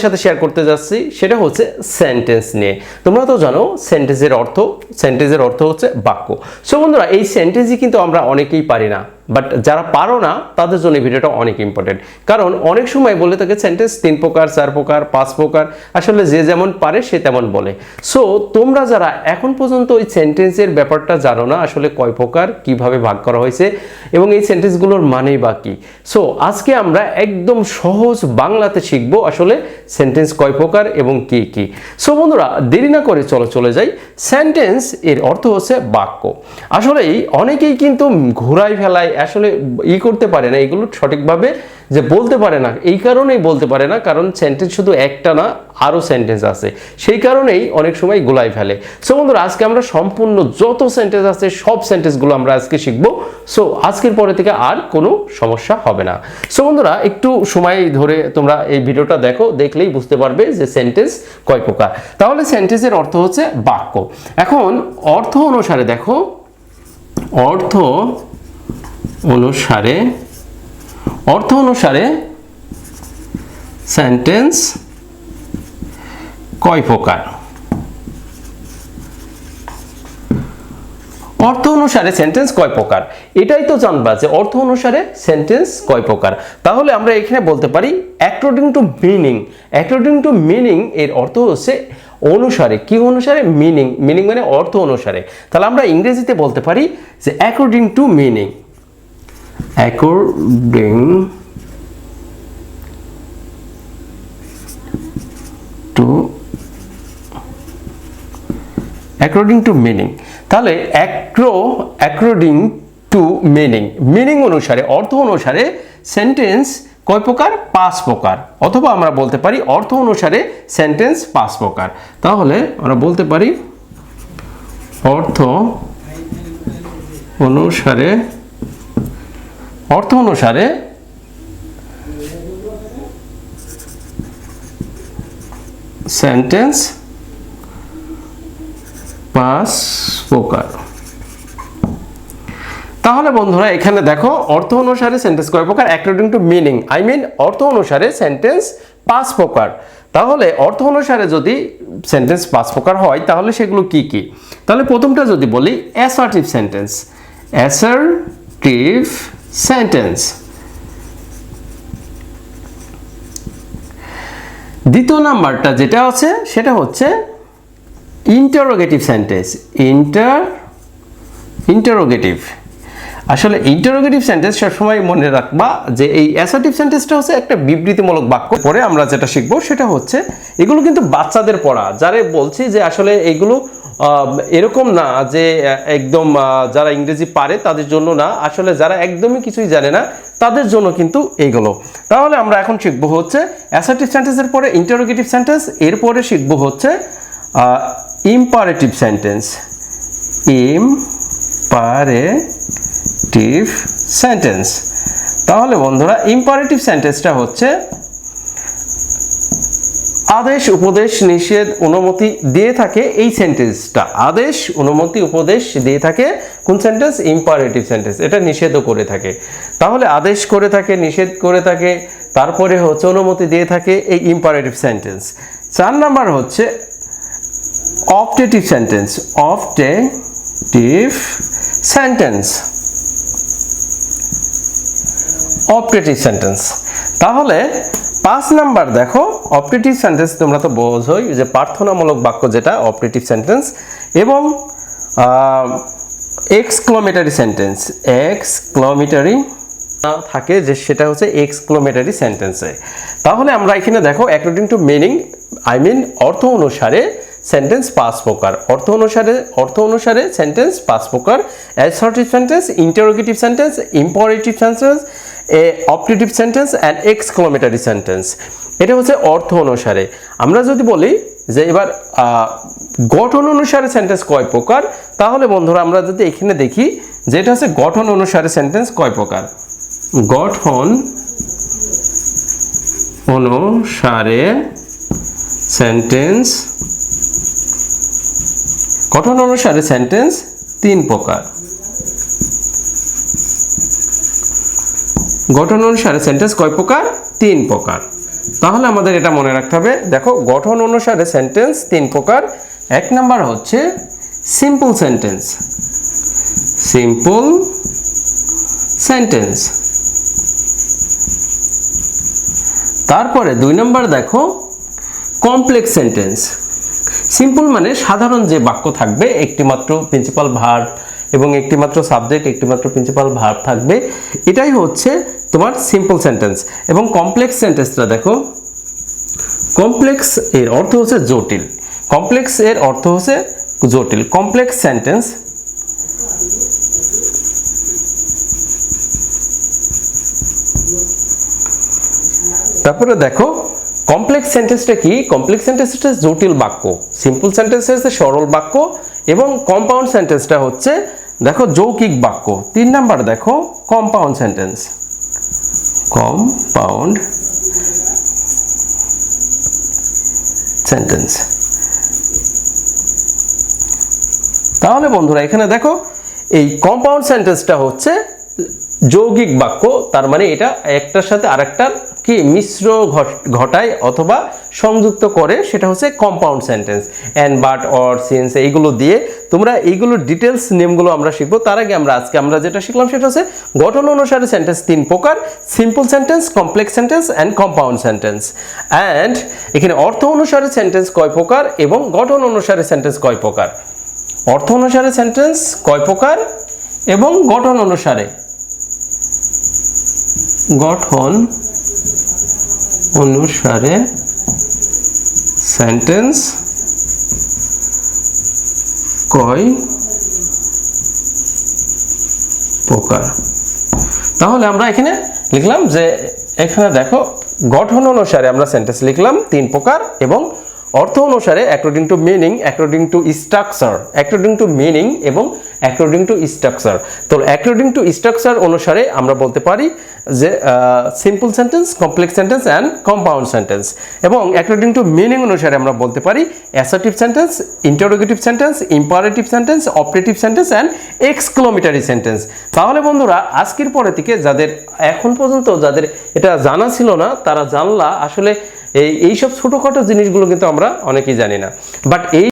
সাথে শেয়ার করতে যাচ্ছি, সেটা হচ্ছে সেন্টেন্স নিয়ে। তোমরা তো জানো সেন্টেন্সের অর্থ সেন্টেন্সের অর্থ হচ্ছে বাক্য। সো বন্ধুরা, এই সেন্টেন্সই কিন্তু আমরা অনেকেই পারি না। বাট যারা পারো না, তাদের জন্য এই ভিডিওটা অনেক ইম্পর্টেন্ট কারণ অনেক সময় বলে থাকে সেন্টেন্স তিন প্রকার, চার প্রকার, পাঁচ প্রকার, আসলে যে যেমন পারে সে তেমন বলে। সো তোমরা যারা এখন পর্যন্ত ওই সেন্টেন্সের ব্যাপারটা জানো না, আসলে কয় প্রকার, কীভাবে ভাগ করা হয়েছে, এবং এই সেন্টেন্সগুলোর মানেই বা কী? সো আজকে আমরা একদম সহজ বাংলাতে শিখব আসলে সেন্টেন্স কয় প্রকার এবং কি কি। সো বন্ধুরা, দেরি না করে চলো, চলে যাই। সেন্টেন্স এর অর্থ হচ্ছে বাক্য। আসলেই অনেকেই কিন্তু ঘুরাই ফেলায় আসলে ই করতে পারে না, এগুলো সঠিকভাবে যে বলতে পারে না, এই কারণেই বলতে পারে না, কারণ সেন্টেন্স শুধু একটা না আরও সেন্টেন্স আছে। সেই কারণেই অনেক সময় গোলাই ফেলে। সো বন্ধুরা, আজকে আমরা সম্পূর্ণ যত সেন্টেন্স আছে, সব সেন্টেন্সগুলো আমরা আজকে শিখব। সো আজকের পরে থেকে আর কোনো সমস্যা হবে না। সো বন্ধুরা, একটু সময় ধরে তোমরা এই ভিডিওটা দেখো, দেখলেই বুঝতে পারবে যে সেন্টেন্স কয় প্রকার। তাহলে সেন্টেন্সের অর্থ হচ্ছে বাক্য। এখন অর্থ অনুসারে দেখো, অর্থ অনুসারে, অর্থ অনুসারে সেন্টেন্স কয় প্রকার? অর্থ অনুসারে সেন্টেন্স কয় প্রকার? এটাই তো জানবা যে অর্থ অনুসারে সেন্টেন্স কয় প্রকার। তাহলে আমরা এখানে বলতে পারি according to meaning according to meaning এর অর্থ হচ্ছে অনুসারে। কি অনুসারে? মিনিং মিনিং মানে অর্থ অনুসারে। তাহলে আমরা ইংরেজিতে বলতে পারি যে according to meaning according to according to meaning. তাহলে অ্যাক্রো, অ্যাকর্ডিং টু মিনিং। মিনিং অনুসারে, অর্থ অনুসারে সেন্টেন্স কয় প্রকার? পাঁচ প্রকার। অথবা আমরা বলতে পারি, অর্থ অনুসারে সেন্টেন্স পাঁচ প্রকার। তাহলে আমরা বলতে পারি, অর্থ অনুসারে অর্থ অনুসারে সেন্টেন্স পাঁচ প্রকার তাহলে বন্ধুরা, এখানে দেখো, অর্থ অনুসারে সেন্টেন্স কয় প্রকার? According to meaning I mean অর্থ অনুসারে সেন্টেন্স পাঁচ প্রকার তাহলে অর্থ অনুসারে যদি সেন্টেন্স পাঁচ প্রকার হয়, তাহলে সেগুলো কি কি? তাহলে প্রথমটা যদি বলি অ্যাসার্টিভ সেন্টেন্স অ্যাসার্টিভ সেন্টেন্স দ্বিতীয় নাম্বারটা যেটা আছে সেটা হচ্ছে ইন্টারোগেটিভ সেন্টেন্স ইন্টার ইন্টারোগেটিভ আসলে ইন্টারোগেটিভ সেন্টেন্স সবসময় মনে রাখবা যে এই অ্যাসার্টিভ সেন্টেন্সটা হচ্ছে একটা বিবৃতিমূলক বাক্য। পরে আমরা যেটা শিখব সেটা হচ্ছে, এগুলো কিন্তু বাচ্চাদের পড়া, যারা বলছি যে আসলে এগুলো এরকম না যে একদম যারা ইংরেজি পারে তাদের জন্য না, আসলে যারা একদমই কিছুই জানে না তাদের জন্য কিন্তু এইগুলো তাহলে আমরা এখন শিখব হচ্ছে অ্যাসার্টিভ সেন্টেন্সের পরে ইন্টারোগেটিভ সেন্টেন্স এরপরে শিখব হচ্ছে ইম্পারেটিভ সেন্টেন্স ইম্পারেটিভ সেন্টেন্স। তাহলে বন্ধুরা, ইম্পারেটিভ সেন্টেন্সটা হচ্ছে আদেশ, উপদেশ, নিষেধ, অনুমতি দিয়ে থাকে এই সেন্টেন্সটা। আদেশ, অনুমতি, উপদেশ দিয়ে থাকে কোন সেন্টেন্স? Imperative sentence. এটা নিষেধও করে থাকে। তাহলে আদেশ করে থাকে, নিষেধ করে থাকে, তারপরে হচ্ছে অনুমতি দিয়ে থাকে এই ইম্পারেটিভ সেন্টেন্স। চার নাম্বার হচ্ছে optative sentence. Optative sentence. Optative sentence তাহলে পাঁচ নাম্বার দেখো অপটেটিভ সেন্টেন্স তোমরা তো বোঝোই যে প্রার্থনামূলক বাক্য যেটা অপটেটিভ সেন্টেন্স এবং এক্সক্লোমেটারি সেন্টেন্স এক্সক্লোমেটারি থাকে যে সেটা হচ্ছে এক্সক্লোমেটারি সেন্টেন্সে তাহলে আমরা এখানে দেখো according to meaning I mean অর্থ অনুসারে সেন্টেন্স পাঁচ প্রকার অর্থ অনুসারে অর্থ অনুসারে সেন্টেন্স পাঁচ প্রকার assertive sentence interrogative sentence imperative sentence A optative sentence and exclamatory sentence এটা হচ্ছে অর্থ অনুসারে। আমরা যদি বলি যে এবার গঠন অনুসারে সেন্টেন্স কয় প্রকার, তাহলে বন্ধুরা আমরা যদি এখানে দেখি যেটা হচ্ছে গঠন অনুসারে সেন্টেন্স কয় প্রকার? গঠন অনুসারে সেন্টেন্স গঠন অনুসারে সেন্টেন্স তিন প্রকার। গঠন অনুসারে সেন্টেন্স কয় প্রকার? তিন প্রকার। তাহলে আমাদের এটা মনে রাখতে হবে, দেখো, গঠন অনুসারে সেন্টেন্স তিন প্রকার। এক নাম্বার হচ্ছে সিম্পল সেন্টেন্স সিম্পল সেন্টেন্স তারপরে দুই নম্বর দেখো কমপ্লেক্স সেন্টেন্স সিম্পল মানে সাধারণ যে বাক্য থাকবে, একটিমাত্র প্রিন্সিপাল ভার্ব এবং একটিমাত্র সাবজেক্ট একটিমাত্র প্রিন্সিপাল ভার্ব থাকবে, এটাই হচ্ছে তোমার সিম্পল সেন্টেন্স এবং কমপ্লেক্স সেন্টেন্সটা দেখো। কমপ্লেক্স এর অর্থ হচ্ছে জটিল। কমপ্লেক্স এর অর্থ হচ্ছে জটিল। কমপ্লেক্স সেন্টেন্স তারপরে দেখো কমপ্লেক্স সেন্টেন্সটা কি? কমপ্লেক্স সেন্টেন্সটা জটিল বাক্য। সিম্পল সেন্টেন্স হচ্ছে সরল বাক্য এবং কম্পাউন্ড সেন্টেন্সটা হচ্ছে, দেখো যৌকিক বাক্য। তিন নাম্বার দেখো কম্পাউন্ড সেন্টেন্স কম্পাউন্ড সেন্টেন্স তাহলে বন্ধুরা, এখানে দেখো, এই কম্পাউন্ড সেন্টেন্সটা হচ্ছে যৌগিক বাক্য, তার মানে এটা একটার সাথে আরেকটার কি মিশ্র ঘট- ঘটায় অথবা সংযুক্ত করে, সেটা হচ্ছে compound sentence and but or since এইগুলো দিয়ে তোমরা এইগুলোর ডিটেলস নেমগুলো আমরা শিখব। তার আগে আমরা আজকে আমরা যেটা শিখলাম, সেটা হচ্ছে গঠন অনুসারে সেন্টেন্স তিন প্রকার simple sentence complex sentence and compound sentence and এখানে অর্থ অনুসারে সেন্টেন্স কয় প্রকার এবং গঠন অনুসারে সেন্টেন্স কয় প্রকার? অর্থ অনুসারে সেন্টেন্স কয় প্রকার এবং গঠন অনুসারে? গঠন অনুসারে সেন্টেন্স কয় প্রকার। তাহলে আমরা এখানে লিখলাম যে এখানে দেখো গঠন অনুসারে আমরা সেন্টেন্স লিখলাম তিন প্রকার এবং অর্থ অনুসারে according to meaning according to structure according to meaning এবং অ্যাকর্ডিং টু স্ট্রাকচার তো অ্যাকর্ডিং টু স্ট্রাকচার অনুসারে আমরা বলতে পারি যে simple sentence complex sentence and compound sentence এবং অ্যাকর্ডিং টু মিনিং অনুসারে আমরা বলতে পারি assertive sentence interrogative sentence imperative sentence operative sentence and exclamatory sentence তাহলে বন্ধুরা, আজকের পরে থেকে যাদের এখন পর্যন্ত যাদের এটা জানা ছিল না, তারা জানলা আসলে এই এইসব ছোটোখাটো জিনিসগুলো কিন্তু আমরা অনেকেই জানি না। বাট এই